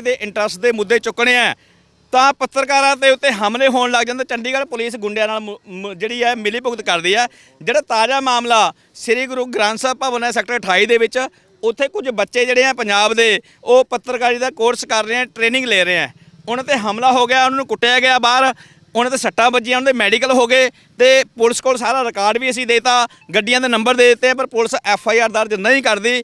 ਦੇ ਇੰਟਰਸਟ ਦੇ ਮੁੱਦੇ ਚੁੱਕਣੇ ਆ, ਤਾਂ ਪੱਤਰਕਾਰਾਂ ਦੇ ਉੱਤੇ ਹਮਲੇ ਹੋਣ ਲੱਗ ਜਾਂਦੇ। ਚੰਡੀਗੜ੍ਹ ਪੁਲਿਸ ਗੁੰਡਿਆਂ ਨਾਲ ਮੁ- ਜਿਹੜੀ ਹੈ ਮਿਲੀ ਭੁਗਤ ਕਰਦੀ ਹੈ। ਜਿਹੜਾ ਤਾਜ਼ਾ ਮਾਮਲਾ ਸ੍ਰੀ ਗੁਰੂ ਗ੍ਰੰਥ ਸਾਹਿਬ ਭਵਨ ਹੈ ਸੈਕਟਰ 28 ਦੇ ਵਿੱਚ, ਉੱਥੇ ਕੁਝ ਬੱਚੇ ਜਿਹੜੇ ਆ ਪੰਜਾਬ ਦੇ, ਉਹ ਪੱਤਰਕਾਰੀ ਦਾ ਕੋਰਸ ਕਰ ਰਹੇ ਆ ਟ੍ਰੇਨਿੰਗ ਲੈ ਰਹੇ ਆ। ਉਹਨਾਂ ਤੇ ਹਮਲਾ ਹੋ ਗਿਆ, ਉਹਨਾਂ ਨੂੰ ਕੁੱਟਿਆ ਗਿਆ ਬਾਹਰ, ਉਹਨਾਂ ਤੇ ਸੱਟਾਂ ਵੱਜੀਆਂ, ਉਹਨਾਂ ਦੇ ਮੈਡੀਕਲ ਹੋ ਗਏ, ਤੇ ਪੁਲਿਸ ਕੋਲ ਸਾਰਾ ਰਿਕਾਰਡ ਵੀ ਅਸੀਂ ਦੇਤਾ, ਗੱਡੀਆਂ ਦੇ ਨੰਬਰ ਦੇ ਦਿੱਤੇ ਪਰ ਪੁਲਿਸ ਐਫ ਆਈ ਆਰ ਦਰਜ ਨਹੀਂ ਕਰਦੀ।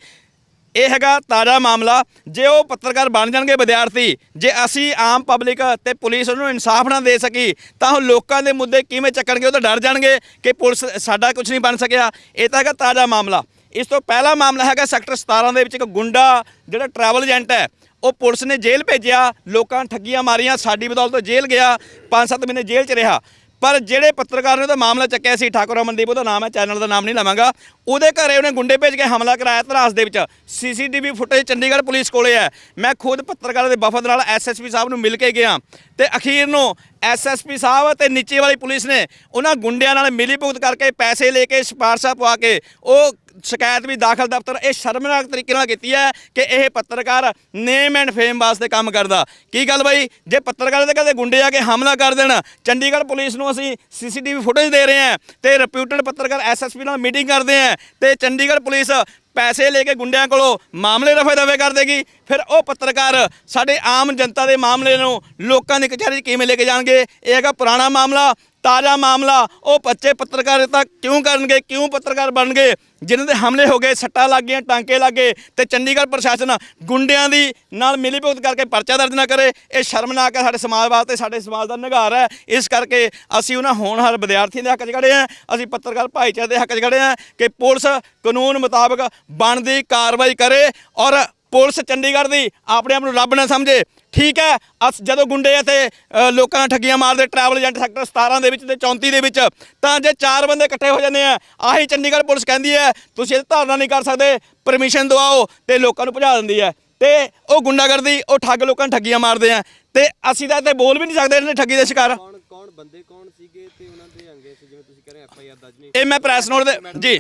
ਇਹ ਹੈਗਾ ਤਾਜ਼ਾ ਮਾਮਲਾ, ਜੇ ਉਹ ਪੱਤਰਕਾਰ ਬਣ ਜਾਣਗੇ ਵਿਦਿਆਰਥੀ, ਜੇ ਅਸੀਂ ਆਮ ਪਬਲਿਕ ਤੇ ਪੁਲਿਸ ਉਹਨੂੰ ਇਨਸਾਫ ਨਾ ਦੇ ਸਕੀ, ਤਾਂ ਉਹ ਲੋਕਾਂ ਦੇ ਮੁੱਦੇ ਕਿਵੇਂ ਚੱਕਣਗੇ, ਉਹ ਤਾਂ ਡਰ ਜਾਣਗੇ ਕਿ ਪੁਲਿਸ ਸਾਡਾ ਕੁਝ ਨਹੀਂ ਬਣ ਸਕਿਆ। ਇਹ ਤਾਂ ਹੈਗਾ ਤਾਜ਼ਾ ਮਾਮਲਾ। ਇਸ ਤੋਂ ਪਹਿਲਾ ਮਾਮਲਾ ਹੈਗਾ ਸੈਕਟਰ 17 ਦੇ ਵਿੱਚ ਇੱਕ ਗੁੰਡਾ, ਜਿਹੜਾ ਟਰੈਵਲ ਏਜੰਟ ਹੈ, ਉਹ ਪੁਲਿਸ ਨੇ ਜੇਲ੍ਹ ਭੇਜਿਆ, ਲੋਕਾਂ ਠੱਗੀਆਂ ਮਾਰੀਆਂ, ਸਾਡੀ ਬਦੌਲਤ ਜੇਲ੍ਹ ਗਿਆ 5-7 ਮਹੀਨੇ ਜੇਲ੍ਹ 'ਚ ਰਿਹਾ। ਪਰ ਜਿਹੜੇ ਪੱਤਰਕਾਰ ਨੇ ਉਹਦਾ ਮਾਮਲਾ ਚੱਕਿਆ ਸੀ, ਠਾਕੁਰ ਅਮਨਦੀਪ, ਉਹਦਾ ਨਾਮ ਹੈ, ਚੈਨਲ ਦਾ ਨਾਮ ਨਹੀਂ ਲਵਾਂਗਾ। ਉਹਦੇ ਘਰੇ ਉਹਨੇ ਗੁੰਡੇ ਭੇਜ ਕੇ ਹਮਲਾ ਕਰਾਇਆ ਧਰਾਸ ਦੇ ਵਿੱਚ। ਸੀਸੀਟੀਵੀ ਫੁਟੇਜ ਚੰਡੀਗੜ੍ਹ ਪੁਲਿਸ ਕੋਲੇ ਹੈ। ਮੈਂ ਖੁਦ ਪੱਤਰਕਾਰਾਂ ਦੇ ਵਫਦ ਨਾਲ ਐਸਐਸਪੀ ਸਾਹਿਬ ਨੂੰ ਮਿਲ ਕੇ ਗਿਆ। ਤੇ ਅਖੀਰ ਨੂੰ ਐਸਐਸਪੀ ਸਾਹਿਬ ਤੇ ਨੀਚੇ ਵਾਲੀ ਪੁਲਿਸ ਨੇ ਉਹਨਾਂ ਗੁੰਡਿਆਂ ਨਾਲ ਮਿਲੀ ਭੁਗਤ ਕਰਕੇ ਪੈਸੇ ਲੈ ਕੇ ਸਿਫਾਰਸ਼ਾਂ ਪਵਾ ਕੇ ਉਹ ਸ਼ਿਕਾਇਤ ਵੀ ਦਾਖਲ ਦਫ਼ਤਰ ਇਹ ਸ਼ਰਮਨਾਕ ਤਰੀਕੇ ਨਾਲ ਕੀਤੀ ਹੈ ਕਿ ਇਹ ਪੱਤਰਕਾਰ ਨੇਮ ਐਂਡ ਫੇਮ ਵਾਸਤੇ ਕੰਮ ਕਰਦਾ। ਕੀ ਗੱਲ ਬਾਈ? ਜੇ ਪੱਤਰਕਾਰ ਦੇ ਕਦੇ ਗੁੰਡੇ ਆ ਕੇ ਹਮਲਾ ਕਰ ਦੇਣ, ਚੰਡੀਗੜ੍ਹ ਪੁਲਿਸ ਨੂੰ ਅਸੀਂ ਸੀਸੀਟੀਵੀ ਫੁਟੇਜ ਦੇ ਰਹੇ ਹਾਂ ਤੇ ਰਿਪਿਊਟਡ ਪੱਤਰਕਾਰ ਐਸਐਸਪੀ ਨਾਲ ਮੀਟਿੰਗ ਕਰਦੇ ਹਾਂ ਤੇ ਚੰਡੀਗੜ੍ਹ ਪੁਲਿਸ ਪੈਸੇ ਲੈ ਕੇ ਗੁੰਡਿਆਂ ਕੋਲੋਂ ਮਾਮਲੇ ਰਫੇ ਦਫੇ ਕਰ ਦੇਗੀ। ਫਿਰ ਉਹ ਪੱਤਰਕਾਰ ਸਾਡੇ ਆਮ ਜਨਤਾ ਦੇ ਮਾਮਲੇ ਨੂੰ ਲੋਕਾਂ ਦੀ ਕਚਹਿਰੀ 'ਚ ਕਿਵੇਂ ਲੈ ਕੇ ਜਾਣਗੇ? ਇਹ ਹੈਗਾ ਪੁਰਾਣਾ ਮਾਮਲਾ, ਤਾਜ਼ਾ ਮਾਮਲਾ। ਉਹ ਬੱਚੇ ਪੱਤਰਕਾਰਿਤਾ ਕਿਉਂ ਕਰਨਗੇ? ਕਿਉਂ ਪੱਤਰਕਾਰ ਬਣਨਗੇ? ਜਿਨ੍ਹਾਂ ਦੇ ਹਮਲੇ ਹੋ ਗਏ, ਸੱਟਾਂ ਲੱਗ ਗਈਆਂ, ਟਾਂਕੇ ਲੱਗ ਗਏ ਤੇ ਚੰਡੀਗੜ੍ਹ ਪ੍ਰਸ਼ਾਸਨ ਗੁੰਡਿਆਂ ਦੀ ਨਾਲ ਮਿਲੀ ਭੁਗਤ ਕਰਕੇ ਪਰਚਾ ਦਰਜ ਨਾ ਕਰੇ। ਇਹ ਸ਼ਰਮਨਾਕ ਹੈ ਸਾਡੇ ਸਮਾਜ ਵਾਸਤੇ, ਸਾਡੇ ਸਮਾਜ ਦਾ ਨਿਘਾਰ ਹੈ। ਇਸ ਕਰਕੇ ਅਸੀਂ ਉਹਨਾਂ ਹੋਣਹਾਰ ਵਿਦਿਆਰਥੀਆਂ ਦੇ ਹੱਕ 'ਚ ਖੜੇ ਹਾਂ। ਅਸੀਂ ਪੱਤਰਕਾਰ ਭਾਈਚਾਰੇ ਦੇ ਹੱਕ 'ਚ ਖੜੇ ਹਾਂ ਕਿ ਪੁਲਿਸ ਕਾਨੂੰਨ ਮੁਤਾਬਕ ਬਣਦੀ ਕਾਰਵਾਈ ਕਰੇ ਔਰ ਪੁਲਿਸ ਚੰਡੀਗੜ੍ਹ ਦੀ ਆਪਣੇ ਆਪ ਨੂੰ ਰੱਬ ਨਾ ਸਮਝੇ। ਠੀਕ ਹੈ ਅਸ ਜਦੋਂ ਗੁੰਡੇ ਇੱਥੇ ਲੋਕਾਂ ਨਾਲ ਠੱਗੀਆਂ ਮਾਰਦੇ ਟਰੈਵਲ ਏਜੰਟ ਸੈਕਟਰ 17 ਦੇ ਵਿੱਚ ਤੇ 34 ਦੇ ਵਿੱਚ ਤਾਂ ਜੇ ਚਾਰ ਬੰਦੇ ਇਕੱਠੇ ਹੋ ਜਾਂਦੇ ਆ ਆਹੀ ਚੰਡੀਗੜ੍ਹ ਪੁਲਿਸ ਕਹਿੰਦੀ ਹੈ ਤੁਸੀਂ ਇਹ ਧਾਰਨਾ ਨਹੀਂ ਕਰ ਸਕਦੇ ਪਰਮਿਸ਼ਨ ਦਵਾਓ ਤੇ ਲੋਕਾਂ ਨੂੰ ਭਜਾ ਦਿੰਦੀ ਹੈ। ਤੇ ਉਹ ਗੁੰਡਾਗਰਦੀ ਉਹ ਠੱਗ ਲੋਕਾਂ ਨੂੰ ਠੱਗੀਆਂ ਮਾਰਦੇ ਆ। ਤੇ ਅਸੀਂ ਤਾਂ ਇੱਥੇ ਬੋਲ ਵੀ ਨਹੀਂ ਸਕਦੇ ਇਹਨਾਂ ਠੱਗੀ ਦੇ ਸ਼ਿਕਾਰ। ਕੌਣ ਕੌਣ ਬੰਦੇ ਕੌਣ ਸੀਗੇ ਤੇ ਉਹਨਾਂ ਦੇ ਅੰਗੇ ਸੀ ਜਿਵੇਂ ਤੁਸੀਂ ਕਹਿ ਰਹੇ ਐਫ ਆਈ ਆਰ ਦਰਜ ਨਹੀਂ ਇਹ ਮੈਂ ਪ੍ਰੈਸ ਨੋਟ ਦੇ ਜੀ।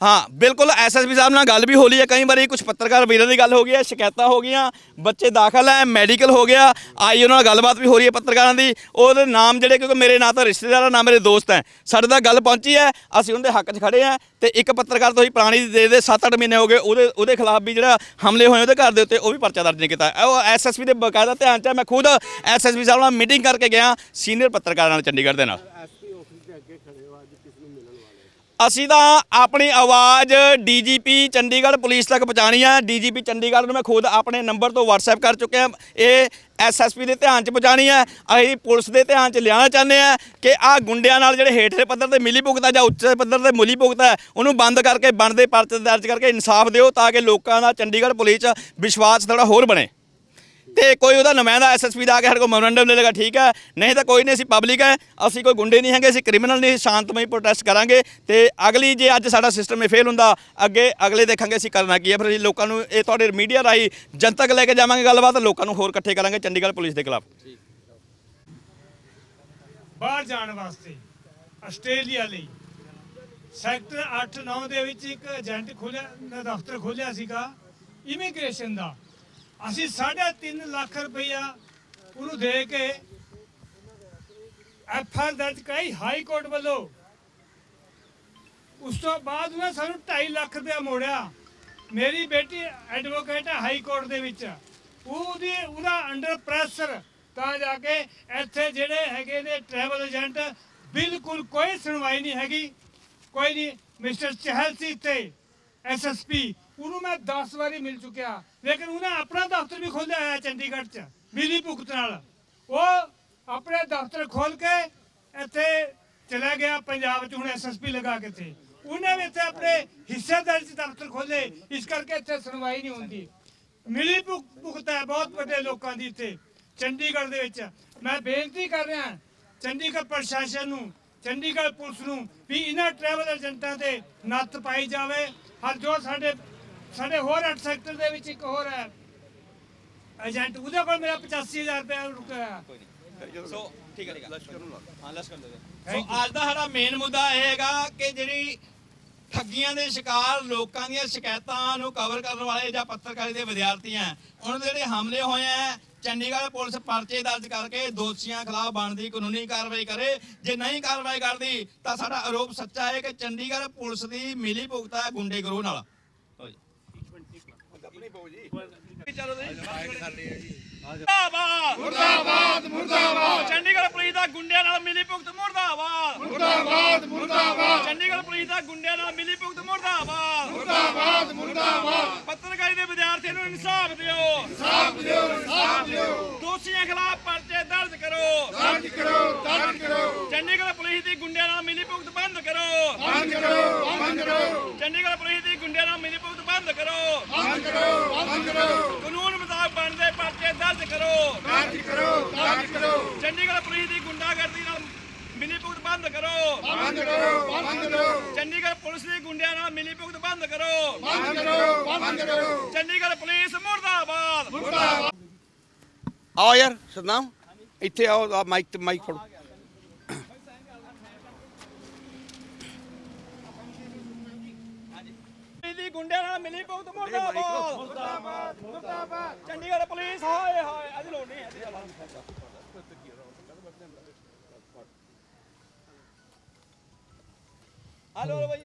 ਹਾਂ, ਬਿਲਕੁਲ ਐਸਐਸਪੀ ਸਾਹਿਬ ਨਾਲ ਗੱਲ ਵੀ ਹੋ ਲਈ ਹੈ। ਕਈ ਵਾਰੀ ਕੁਝ ਪੱਤਰਕਾਰ ਵੀਰਾਂ ਦੀ ਗੱਲ ਹੋ ਗਈ ਹੈ, ਸ਼ਿਕਾਇਤਾਂ ਹੋ ਗਈਆਂ, ਬੱਚੇ ਦਾਖਲ ਹੈ, ਮੈਡੀਕਲ ਹੋ ਗਿਆ, ਆਈ ਉਹਨਾਂ ਨਾਲ ਗੱਲਬਾਤ ਵੀ ਹੋ ਰਹੀ ਹੈ ਪੱਤਰਕਾਰਾਂ ਦੀ। ਉਹਦੇ ਨਾਮ ਜਿਹੜੇ, ਕਿਉਂਕਿ ਮੇਰੇ ਨਾ ਤਾਂ ਰਿਸ਼ਤੇਦਾਰ ਆ ਨਾ ਮੇਰੇ ਦੋਸਤ ਹੈ। ਸਾਡੇ ਦਾ ਗੱਲ ਪਹੁੰਚੀ ਹੈ, ਅਸੀਂ ਉਹਦੇ ਹੱਕ 'ਚ ਖੜੇ ਆ ਤੇ ਇੱਕ ਪੱਤਰਕਾਰ ਤੋਂ ਹੀ ਪੁਰਾਣੀ ਦੇ ਦੇ 7-8 ਮਹੀਨੇ ਹੋ ਗਏ, ਉਹਦੇ ਉਹਦੇ ਖਿਲਾਫ ਵੀ ਜਿਹੜਾ ਹਮਲੇ ਹੋਏ ਉਹਦੇ ਘਰ ਦੇ ਉੱਤੇ ਉਹ ਵੀ ਪਰਚਾ ਦਰਜ ਨਹੀਂ ਕੀਤਾ। ਉਹ ਐਸਐਸਪੀ ਦੇ ਬਕਾਇਦਾ ਧਿਆਨ 'ਚ ਹੈ। ਮੈਂ ਖੁਦ ਐਸਐਸਪੀ ਸਾਹਿਬ ਨਾਲ ਮੀਟਿੰਗ ਕਰਕੇ ਗਿਆ ਸੀਨੀਅਰ ਪੱਤਰਕਾਰਾਂ ਨਾਲ ਚੰਡੀਗੜ੍ਹ ਦੇ ਨਾਲ ਐਸਪੀ ਆਫਿਸ ਦੇ ਅੱਗੇ ਖੜੇ ਹੋ ਅੱਜ ਕਿਸ ਨੂੰ ਮਿਲਣ ਵਾਲੇ ਅਸੀਂ ਤਾਂ ਆਪਣੀ ਆਵਾਜ਼ ਡੀਜੀਪੀ ਚੰਡੀਗੜ੍ਹ ਪੁਲਿਸ ਤੱਕ ਪਹੁੰਚਾਣੀ ਹੈ ਡੀਜੀਪੀ ਚੰਡੀਗੜ੍ਹ ਨੂੰ ਮੈਂ ਖੁਦ ਆਪਣੇ ਨੰਬਰ ਤੋਂ WhatsApp ਕਰ ਚੁੱਕਿਆ। ਇਹ ਐਸਐਸਪੀ ਦੇ ਧਿਆਨ 'ਚ ਪਹੁੰਚਾਣੀ ਹੈ ਅਸੀਂ ਪੁਲਿਸ ਦੇ ਧਿਆਨ 'ਚ ਲਿਆਉਣਾ ਚਾਹੁੰਦੇ ਆ ਕਿ ਆਹ ਗੁੰਡਿਆਂ ਨਾਲ ਜਿਹੜੇ ਹੇਠਲੇ ਪੱਧਰ ਤੇ ਮਿਲੀ ਭੁਗਤਾ ਜਾਂ ਉੱਚੇ ਪੱਧਰ ਤੇ ਮੁਲੀ ਭੁਗਤਾ ਹੈ, ਉਹਨੂੰ ਬੰਦ ਕਰਕੇ ਬਣਦੇ ਪਰਚੇ ਦਰਜ ਕਰਕੇ ਇਨਸਾਫ ਦਿਓ ਤਾਂ ਕਿ ਲੋਕਾਂ ਦਾ ਚੰਡੀਗੜ੍ਹ ਪੁਲਿਸ 'ਚ ਵਿਸ਼ਵਾਸ ਥੋੜਾ ਹੋਰ ਬਣੇ। ਤੇ ਕੋਈ ਉਹਦਾ ਨੁਮਾਇੰਦਾ ਐਸਐਸਪੀ ਦਾ ਆ ਕੇ ਸਾਡੇ ਕੋਲ ਮੈਮੋਰੈਂਡਮ ਲੈ ਲੇਗਾ ਠੀਕ ਹੈ? ਨਹੀਂ ਤਾਂ ਕੋਈ ਨਹੀਂ, ਅਸੀਂ ਪਬਲਿਕ ਹੈ, ਅਸੀਂ ਕੋਈ ਗੁੰਡੇ ਨਹੀਂ ਹੈਗੇ, ਅਸੀਂ ਕ੍ਰਿਮੀਨਲ ਨਹੀਂ, ਸ਼ਾਂਤਮਈ ਪ੍ਰੋਟੈਸਟ ਕਰਾਂਗੇ ਤੇ ਅਗਲੀ ਜੇ ਅੱਜ ਸਾਡਾ ਸਿਸਟਮ ਇਹ ਫੇਲ ਹੁੰਦਾ, ਅੱਗੇ ਅਗਲੇ ਦੇਖਾਂਗੇ ਅਸੀਂ ਕਰਨਾ ਕੀ ਹੈ। ਫਿਰ ਅਸੀਂ ਲੋਕਾਂ ਨੂੰ ਇਹ ਤੁਹਾਡੇ ਮੀਡੀਆ ਰਾਹੀਂ ਜਨਤਕ ਲੈ ਕੇ ਜਾਵਾਂਗੇ ਗੱਲਬਾਤ, ਲੋਕਾਂ ਨੂੰ ਹੋਰ ਇਕੱਠੇ ਕਰਾਂਗੇ ਚੰਡੀਗੜ੍ਹ ਪੁਲਿਸ ਦੇ ਖਿਲਾਫ। ਬਾਹਰ ਜਾਣ ਵਾਸਤੇ ਆਸਟ੍ਰੇਲੀਆ ਲਈ ਸੈਕਟਰ 8-9 ਦੇ ਵਿੱਚ ਇੱਕ ਏਜੰਟ ਖੋਲਿਆ ਦਫ਼ਤਰ ਖੋਲਿਆ ਸੀਗਾ, ਇਮੀਗ੍ਰੇਸ਼ਨ ਦਾ। ਅਸੀਂ 3.5 ਲੱਖ ਰੁਪਈਆ ਉਹਨੂੰ ਦੇ ਕੇ ਐਫ ਆਰ ਦਰਜ ਕਰਾਈ ਹਾਈ ਕੋਰਟ ਵੱਲੋਂ। ਉਸ ਤੋਂ ਬਾਅਦ ਉਹਨੇ ਸਾਨੂੰ 2.5 ਲੱਖ ਰੁਪਇਆ ਮੋੜਿਆ। ਮੇਰੀ ਬੇਟੀ ਐਡਵੋਕੇਟ ਹੈ ਹਾਈ ਕੋਰਟ ਦੇ ਵਿੱਚ। ਉਹਦੀ, ਉਹਦਾ ਅੰਡਰ ਪ੍ਰੈਸ਼ਰ ਤਾਂ ਜਾ ਕੇ ਇੱਥੇ ਜਿਹੜੇ ਹੈਗੇ ਨੇ ਟਰੈਵਲ ਏਜੰਟ ਬਿਲਕੁਲ ਕੋਈ ਸੁਣਵਾਈ ਨਹੀਂ ਹੈਗੀ। ਕੋਈ ਨਹੀਂ, ਮਿਸਟਰ ਚਹਿਲ ਸੀ ਇੱਥੇ ਐਸਐਸਪੀ ਉਹਨੂੰ ਮੈਂ 10 ਵਾਰੀ ਮਿਲ ਚੁੱਕਿਆ। ਲੇਕਿਨ ਉਹਨੇ ਆਪਣਾ ਦਫ਼ਤਰ ਵੀ ਖੋਲ੍ਹਿਆ ਹੋਇਆ ਚੰਡੀਗੜ੍ਹ 'ਚ, ਮਿਲੀ ਭੁਗਤ ਨਾਲ। ਉਹ ਆਪਣੇ ਦਫ਼ਤਰ ਖੋਲ ਕੇ ਇੱਥੇ ਚਲਾ ਗਿਆ ਪੰਜਾਬ 'ਚ, ਹੁਣ ਐਸਐਸਪੀ ਲਗਾ ਕੇ ਤੇ ਉਹਨੇ ਵੀ ਇੱਥੇ ਆਪਣੇ ਹਿੱਸੇਦਾਰੀ 'ਚ ਦਫ਼ਤਰ ਖੋਲੇ ਇਸ ਕਰਕੇ ਇੱਥੇ ਸੁਣਵਾਈ ਨਹੀਂ ਹੁੰਦੀ। ਮਿਲੀ ਭੁਗਤ ਹੈ ਬਹੁਤ ਵੱਡੇ ਲੋਕਾਂ ਦੀ ਇੱਥੇ, ਚੰਡੀਗੜ੍ਹ ਦੇ ਵਿੱਚ। ਮੈਂ ਬੇਨਤੀ ਕਰ ਰਿਹਾ, ਚੰਡੀਗੜ੍ਹ ਪ੍ਰਸ਼ਾਸਨ ਨੂੰ, ਚੰਡੀਗੜ੍ਹ ਪੁਲਿਸ ਨੂੰ ਵੀ ਇਹਨਾਂ ਟਰੈਵਲ ਏਜੰਟਾਂ ਤੇ ਨੱਥ ਪਾਈ ਜਾਵੇ। ਹਰ ਜੋ ਸਾਡੇ ਸਾਡੇ ਹੋਰ 8 ਸੈਕਟਰ ਦੇ ਵਿੱਚ ਇੱਕ ਹੋਰ ਹੈ। ਏਜੰਟ ਉਹਦੇ ਕੋਲ ਮੇਰਾ 85000 ਰੁਪਏ ਰੁਕਿਆ ਸੋ ਠੀਕ ਹੈ ਠੀਕ ਹੈ। ਲਸ਼ਕਰ ਨੂੰ ਹਾਂ ਲਸ਼ਕਰ ਦੇ ਸੋ ਅੱਜ ਦਾ ਸਾਡਾ ਮੇਨ ਮੁੱਦਾ ਇਹ ਹੈਗਾ ਕਿ ਜਿਹੜੀ ਠੱਗੀਆਂ ਦੇ ਸ਼ਿਕਾਰ ਲੋਕਾਂ ਦੀਆਂ ਸ਼ਿਕਾਇਤਾਂ ਨੂੰ ਕਵਰ ਕਰਨ ਵਾਲੇ ਜਾਂ ਪੱਤਰਕਾਰੀ ਦੇ ਵਿਦਿਆਰਥੀ ਆ ਉਹਨਾਂ ਦੇ ਜਿਹੜੇ ਹਮਲੇ ਹੋਏ ਆ ਚੰਡੀਗੜ੍ਹ ਪੁਲਿਸ ਪਰਚੇ ਦਰਜ ਕਰਕੇ ਦੋਸ਼ੀਆਂ ਖਿਲਾਫ ਬਣਦੀ ਕਾਨੂੰਨੀ ਕਾਰਵਾਈ ਕਰੇ। ਜੇ ਨਹੀਂ ਕਾਰਵਾਈ ਕਰਦੀ ਤਾਂ ਸਾਡਾ ਆਰੋਪ ਸੱਚਾ ਹੈ ਕਿ ਚੰਡੀਗੜ੍ਹ ਪੁਲਿਸ ਦੀ ਮਿਲੀ ਭੁਗਤਾ ਹੈ ਗੁੰਡੇ ਗਰੋਹ ਨਾਲ। ਜੀ। ਚਲੋ ਜੀ। ਮੁਰਦਾਬਾਦ! ਮੁਰਦਾਬਾਦ ਮੁਰਦਾਬਾਦ! ਚੰਡੀਗੜ੍ਹ ਪੁਲਿਸ ਦਾ ਗੁੰਡਿਆਂ ਨਾਲ ਮਿਲੀ ਭੁਗਤ ਮੁਰਦਾਬਾਦ! ਮੁਰਦਾਬਾਦ ਮੁਰਦਾਬਾਦ! ਚੰਡੀਗੜ੍ਹ ਪੁਲਿਸ ਦਾ ਗੁੰਡਿਆਂ ਨਾਲ ਮਿਲੀ ਭੁਗਤ ਮੁਰਦਾਬਾਦ! ਮੁਰਦਾਬਾਦ ਮੁਰਦਾਬਾਦ! ਪੱਤਰਕਾਰੀ ਦੇ ਵਿਦਿਆਰਥੀਆਂ ਨੂੰ ਇਨਸਾਫ ਦਿਓ! ਇਨਸਾਫ ਦਿਓ ਇਨਸਾਫ ਦਿਓ! ਦੋਸ਼ੀਆਂ ਖਿਲਾਫ ਪਰਚੇ ਦਰਜ ਕਰੋ! ਦਰਜ ਕਰੋ ਦਰਜ ਕਰੋ! ਚੰਡੀਗੜ੍ਹ ਪੁਲਿਸ ਦੀ ਗੁੰਡਿਆਂ ਨਾਲ ਮਿਲੀ ਭੁਗਤ ਬੰਦ ਕਰੋ! ਬੰਦ ਕਰੋ ਬੰਦ ਕਰੋ! ਚੰਡੀਗੜ੍ਹ ਪੁਲਿਸ ਦੀ ਗੁੰਡਿਆਂ ਨਾਲ ਮਿਲੀ ਭੁਗਤ ਬੰਦ ਕਰੋ! ਬੰਦ ਕਰੋ ਬੰਦ ਕਰੋ! ਕਾਨੂੰਨ ਮੁਤਾਬਕ ਬਣਦੇ ਪਰਚੇ ਦਰਜ ਕਰੋ। ਦਰਜ ਕਰੋ ਦਰਜ ਕਰੋ। ਚੰਡੀਗੜ੍ਹ ਪੁਲਿਸ ਦੀ ਗੁੰਡਾਗਰਦੀ ਨਾਲ ਮਿਲੀ ਭੁਗਤ ਬੰਦ ਕਰੋ। ਬੰਦ ਕਰੋ ਬੰਦ ਕਰੋ। ਚੰਡੀਗੜ੍ਹ ਪੁਲਿਸ ਦੀ ਗੁੰਡਿਆਂ ਨਾਲ ਮਿਲੀ ਭੁਗਤ ਬੰਦ ਕਰੋ। ਬੰਦ ਕਰੋ ਬੰਦ ਕਰੋ। ਚੰਡੀਗੜ੍ਹ ਪੁਲਿਸ ਮੁਰਦਾਬਾਦ। ਆਓ ਯਾਰ ਸਤਨਾਮ। ਇੱਥੇ ਆਓ ਮਾਈਕ ਤੇ ਮਾਈਕ ਫੜੋ ਪੁਲਿਸ ਦੀ ਗੁੰਡਿਆਂ ਨਾਲ ਮਿਲੀ ਭੁਗਤ ਮੁਰਦਾਬਾਦ। ਮੁਰਦਾਬਾਦ। ਮੁਰਦਾਬਾਦ। ਚੰਡੀਗੜ੍ਹ ਪੁਲਿਸ ਹਾਏ ਹਾਏ ਅੱਜ ਲੋੜ ਨਹੀਂ ਅੱਜ ਹਲੋ ਹਲੋ ਬਾਈ।